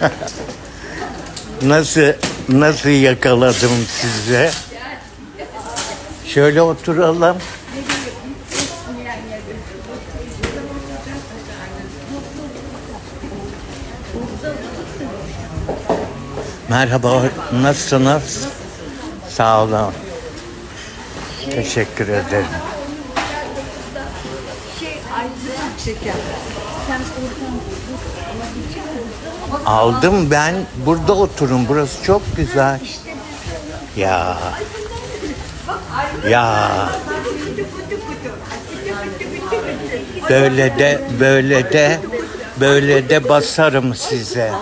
nasıl nasıl yakaladım sizi? Şöyle oturalım. Merhaba, nasılsınız? Sağ olun. Teşekkür ederim. Aldım ben. Burada oturun. Burası çok güzel. Ya. Ya. Böyle de böyle de böyle de basarım size.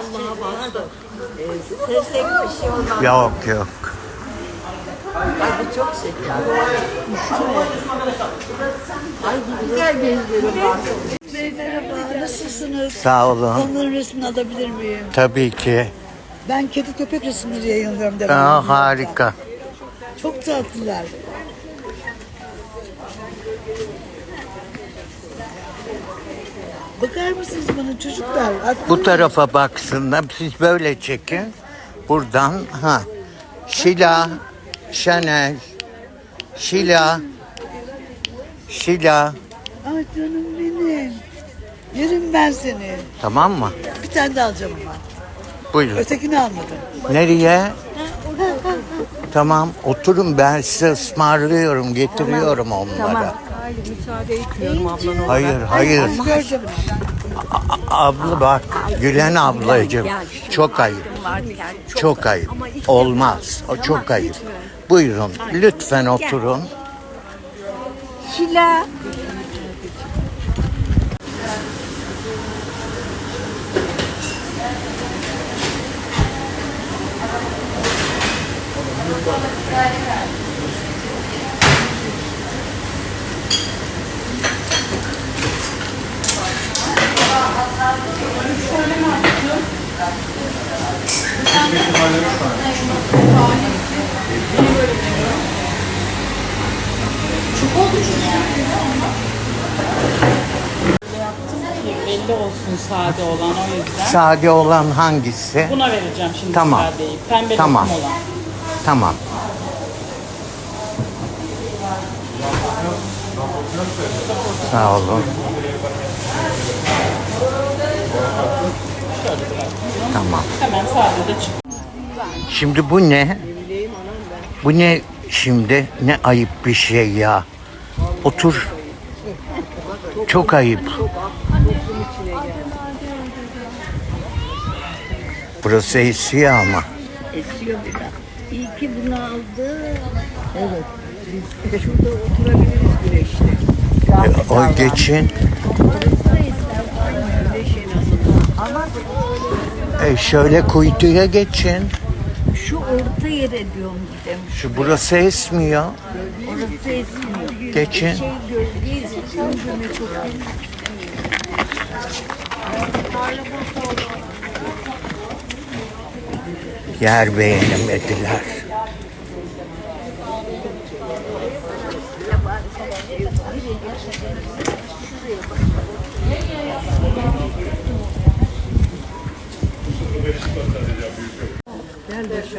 Yok yok. Ay bu çok şeker. Ay güzel geziyorum Merhaba, nasılsınız? Sağ olun. Onların resmini alabilir miyim? Tabii ki. Ben kedi köpek resimleri yayınlıyorum Aa, devamlı. harika. Çok tatlılar. Bakar mısınız bana çocuklar? Aklım- Bu tarafa baksınlar. Siz böyle çekin. Buradan ha. Şila, Chanel, Şila, Şila. Ay canım. Yerim ben seni. Tamam mı? Bir tane de alacağım ama. Buyurun. Ötekini almadım. Nereye? Tamam oturun ben size ısmarlıyorum getiriyorum onlara. Hayır müsaade etmiyorum ablana. Hayır hayır Göreceğim. abla bak Gülen ablacığım çok ayıp çok ayıp olmaz o çok ayıp. Buyurun lütfen oturun. Şila. Belli olsun sade olan o yüzden. Sade olan hangisi? Buna vereceğim şimdi Tamam. sadeyi. Pembe Tamam. lokum olan. Tamam. Sağ olun. Tamam. Hemen sade de çık. Şimdi bu ne? Bu ne şimdi? Ne ayıp bir şey ya. Otur. Çok ayıp. Burası esiyor ama. Esiyor biraz. İyi ki bunu aldı. Evet. Biz şurada oturabiliriz güneşte. E, O geçin. E şöyle kuytuya geçin. Şu orta yere diyorum gidelim. Şu burası esmiyor. Orası esmiyor. Geçin. Şey gölgeyiz. Çok Yer beğenemediler.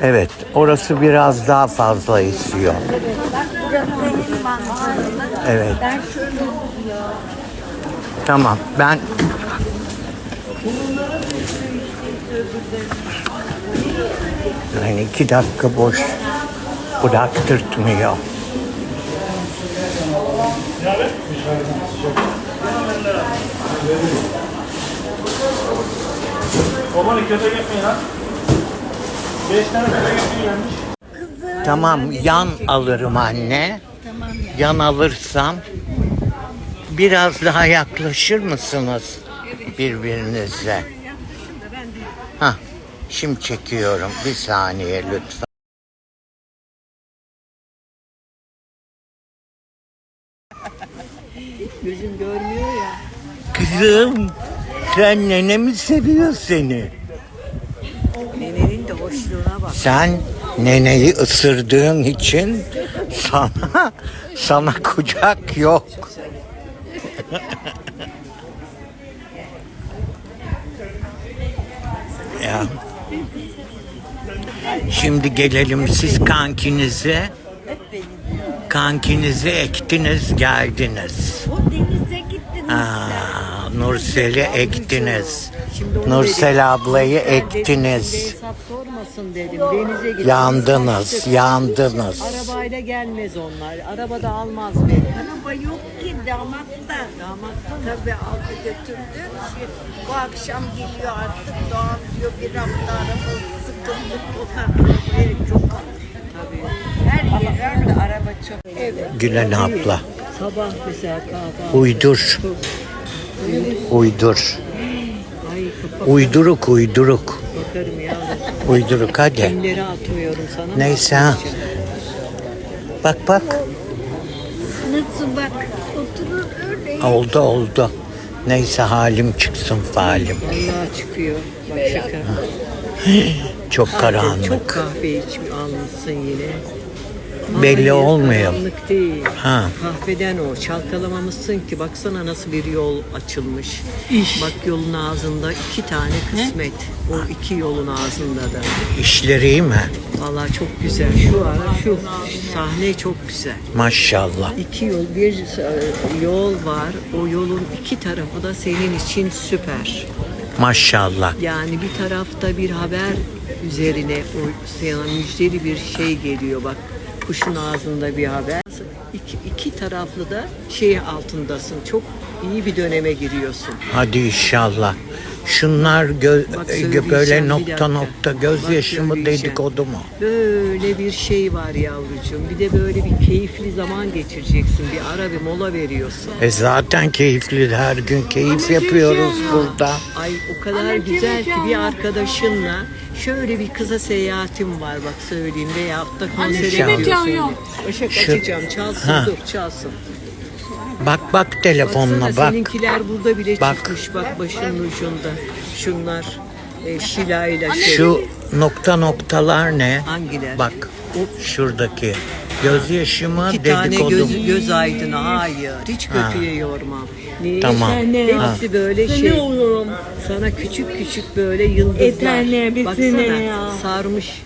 Evet, orası biraz daha fazla esiyor. Evet. Tamam, ben yani iki dakika boş bıraktırtmıyor. Babanı kötü gitmeyin lan. Beş tane kötü gitmeyin gelmiş. Tamam, yan alırım anne. Yan alırsam biraz daha yaklaşır mısınız birbirinize? Ha, şimdi çekiyorum. Bir saniye lütfen. Gözüm görmüyor ya. Kızım, sen nene mi seviyor seni? Nenenin de hoşluğuna bak. Sen neneyi ısırdığın için sana sana kucak yok. Şimdi gelelim siz kankinize. Kankinizi ektiniz geldiniz. O denize gittiniz. Aa, Nursel'i ektiniz. Nursel ablayı ektiniz. Sormasın dedim. Denize gidip Yandınız, yandınız. Arabayla gelmez onlar. Araba da almaz beni. Araba yok ki damat da. Damat tabii aldı götürdü. Bu akşam geliyor artık Doğan diyor bir hafta araba sıkıldık o arabaya çok. Tabii. Her yer araba çok. Evet. Gülen abla. Sabah mesela kahvaltı. Uydur. Uydur. Uyduruk uyduruk. Uyduruk hadi. Kimleri atmıyorum sana. Neyse ha. Bak bak. Nasıl bak oturur öyle. Oldu oldu. Neyse halim çıksın falim. Vallahi çıkıyor. Bak şaka. Çok Çok karanlık. kahve içmi almışsın yine. Belli olmuyor. Karanlık değil. Ha. Kahveden o. Çalkalamamışsın ki. Baksana nasıl bir yol açılmış. Bak yolun ağzında iki tane kısmet. O iki yolun ağzında da. İşleri iyi mi? Vallahi çok güzel. Şu ara şu sahne çok güzel. Maşallah. İki yol, bir yol var. O yolun iki tarafı da senin için süper. Maşallah. Yani bir tarafta bir haber üzerine o sana müjdeli bir şey geliyor bak. Kuşun ağzında bir haber. İki, iki taraflı da şey altındasın. Çok iyi bir döneme giriyorsun. Hadi inşallah. Şunlar gö- Bak e, söyleyeceğim, böyle bir nokta nokta gözyaşı Bak mı söyleyeceğim. dedikodu mu? Böyle bir şey var yavrucuğum. Bir de böyle bir keyifli zaman geçireceksin. Bir ara bir mola veriyorsun. E zaten keyifli her gün keyif yapıyoruz burada. Ay o kadar güzel ki bir arkadaşınla şöyle bir kısa seyahatim var bak söyleyeyim veya da konsere gidiyorsun. Açacağım çalsın Ha. dur çalsın. Bak bak telefonuna Baksana bak. seninkiler burada bile Bak. çıkmış bak başının ucunda. Şunlar e, Şila ile şey. Şu nokta noktalar ne? Hangiler? Bak şuradaki. Gözyaşı mı İki tane dedikodu göz, göz aydını hayır hiç kötüye yormam. Niye? Tamam. Hepsi böyle şey. Sana küçük küçük böyle yıldızlar. Eterne, bir Baksana sene ya. sarmış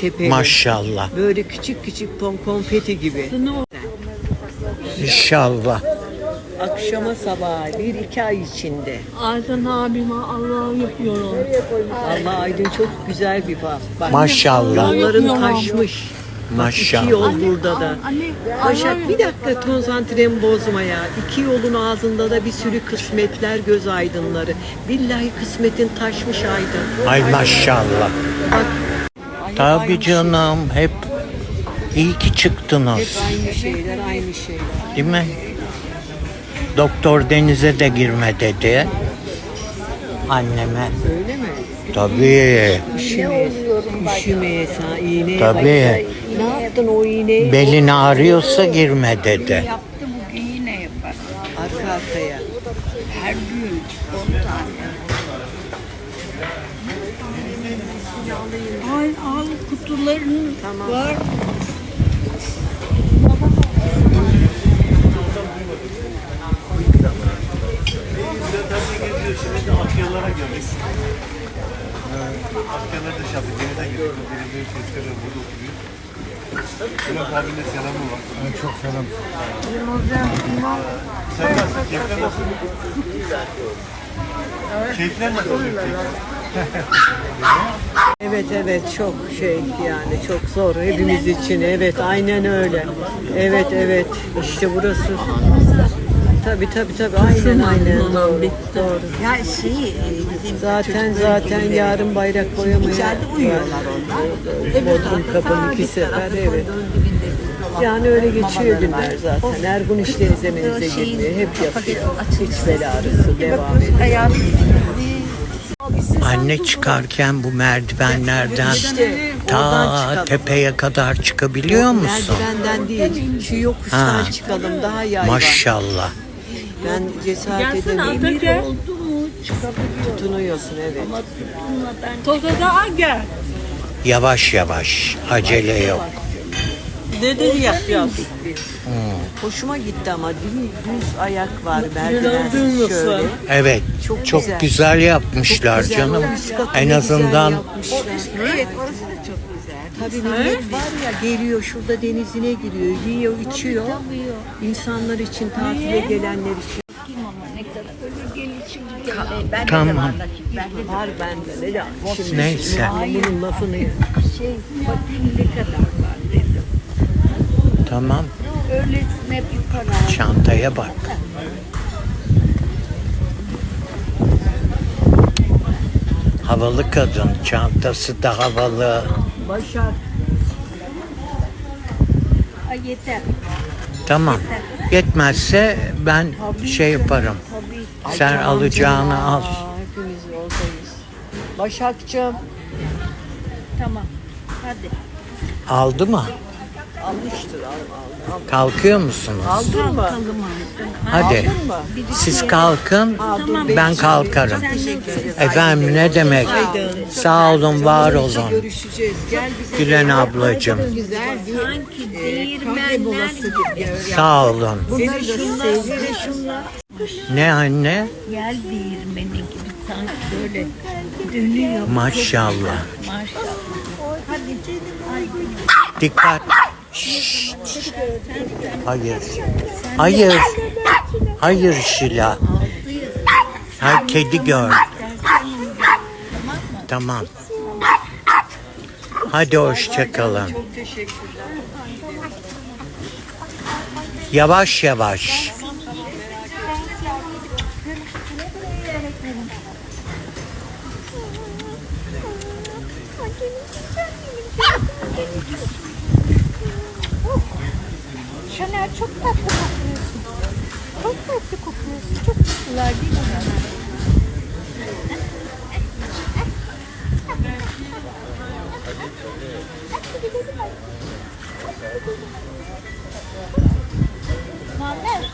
tepeli. Maşallah. Böyle küçük küçük pom konfeti gibi. İnşallah. Akşama sabaha bir iki ay içinde. Aydan abime Allah yapıyorum. Allah Aydın çok güzel bir bak. Bak Maşallah. Yolların taşmış. Maşallah. iki yol burada da. Başak bir dakika konsantremi bozma ya. İki yolun ağzında da bir sürü kısmetler göz aydınları. Billahi kısmetin taşmış aydın. Ay maşallah. Bak. Tabii aynı canım hep iyi ki Şey. çıktınız. Hep aynı şeyler, aynı şeyler. Değil mi? Doktor denize de girme dedi. Anneme. Öyle mi? Tabii. Üşümeye, üşümeye sana iğneye Tabii. bak. Ne yaptın o iğneyi? Belin ağrıyorsa girme dedi. Yaptı bugün yine yapar. Arka arkaya. Her gün 10 tane. Al al kutuların var. Tezkere burada oturuyor. Bülent abinin selamı var. çok selam. Sen nasılsın? Keyifler nasıl? Keyifler nasıl? Evet evet çok şey yani çok zor hepimiz için evet aynen öyle. Evet evet işte burası. Tabi tabi tabi aynen aynen doğru. doğru. Ya şey e, bizim Zaten zaten yarın bayrak boyamaya içeride uyuyorlar onlar. Bodrum kapının iki sefer evet. Yani öyle geçiyor günler zaten. Ergun işte izlemenize girmiyor. Hep yapıyor. İç bel ağrısı devam ediyor. Hayat Anne çıkarken bu merdivenlerden ta tepeye kadar çıkabiliyor musun? Merdivenden değil. Şu yokuştan Ha. çıkalım daha yayvan. Maşallah. Ben cesaret Gelsene mu çıkabiliyor. Tutunuyorsun evet. Ama tutunmadan Tokada gel. Yavaş yavaş. Acele yok. Ne dedi yapacağız? Hoşuma gitti ama düz, düz ayak var merdiven şöyle. Evet. Çok Çok güzel. güzel yapmışlar Çok güzel canım. olmuş. En güzel azından yapmışlar. evet orası da çok güzel. Tabii millet var ya geliyor şurada denizine giriyor, yiyor, içiyor. İnsanlar için, tatile gelenler için. Ben Tamam. Var bende ne şimdi Neyse. bunun lafını şey bakayım ne kadar var dedim. Tamam. Öylesine bir para. Çantaya bak. Havalı kadın. Çantası da havalı. Başak Ay yeter. Tamam. Yetmezse ben şey yaparım. Sen alacağını al. Aa, hepimiz yoldayız. Başakçığım Tamam. Hadi. Aldı mı? almıştır al al. al. Kalkıyor musunuz? Aldın mı? Kalkalım artık. Hadi. Aldın mı? Siz kalkın. Tamam. Ben kalkarım. Teşekkür ederim. Efendim ne demek? Aydın. Sağ olun, var olun. Görüşeceğiz. Gel bize. Gülen ablacığım. Güzel bir Sanki e, değirmenler gibi. Sağ olun. Bunları da şunlar. Ne anne? Yel değirmeni gibi sanki böyle dönüyor. Maşallah. Maşallah. Hadi canım. Dikkat. Şşt. Hayır. Hayır. Hayır Şila. Ha, kedi gör. Tamam. Hadi hoşça kalın. Çok teşekkürler. Yavaş yavaş. Şener çok tatlı kokuyorsun. Çok tatlı kokuyorsun. Çok tatlılar değil mi? Muammer.